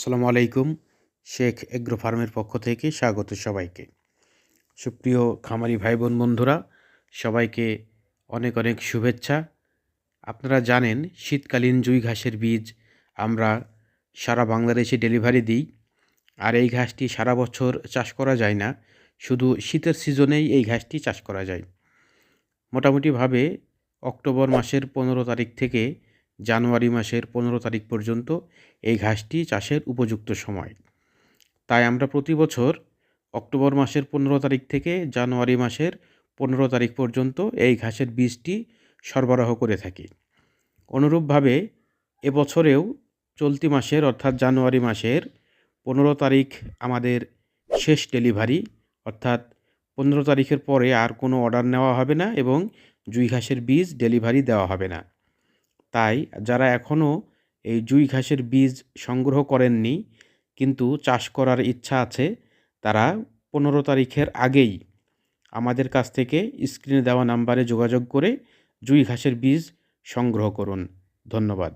আসসালামু আলাইকুম, শেখ এগ্রো ফার্মের পক্ষ থেকে স্বাগত সবাইকে। সুপ্রিয় খামারি ভাই বোন বন্ধুরা, সবাইকে অনেক অনেক শুভেচ্ছা। আপনারা জানেন, শীতকালীন জুই ঘাসের বীজ আমরা সারা বাংলাদেশে ডেলিভারি দিই, আর এই ঘাসটি সারা বছর চাষ করা যায় না, শুধু শীতের সিজনেই এই ঘাসটি চাষ করা যায়। মোটামুটিভাবে অক্টোবর মাসের পনেরো তারিখ থেকে জানুয়ারি মাসের পনেরো তারিখ পর্যন্ত এই ঘাসটি চাষের উপযুক্ত সময়। তাই আমরা প্রতি বছর অক্টোবর মাসের পনেরো তারিখ থেকে জানুয়ারি মাসের পনেরো তারিখ পর্যন্ত এই ঘাসের বীজটি সরবরাহ করে থাকি। অনুরূপভাবে এবছরেও চলতি মাসের অর্থাৎ জানুয়ারি মাসের পনেরো তারিখ আমাদের শেষ ডেলিভারি, অর্থাৎ পনেরো তারিখের পরে আর কোনো অর্ডার নেওয়া হবে না এবং জুই ঘাসের বীজ ডেলিভারি দেওয়া হবে না। তাই যারা এখনও এই জুই ঘাসের বীজ সংগ্রহ করেননি, কিন্তু চাষ করার ইচ্ছা আছে, তারা পনেরো তারিখের আগেই আমাদের কাছ থেকে স্ক্রিনে দেওয়া নাম্বারে যোগাযোগ করে জুই ঘাসের বীজ সংগ্রহ করুন। ধন্যবাদ।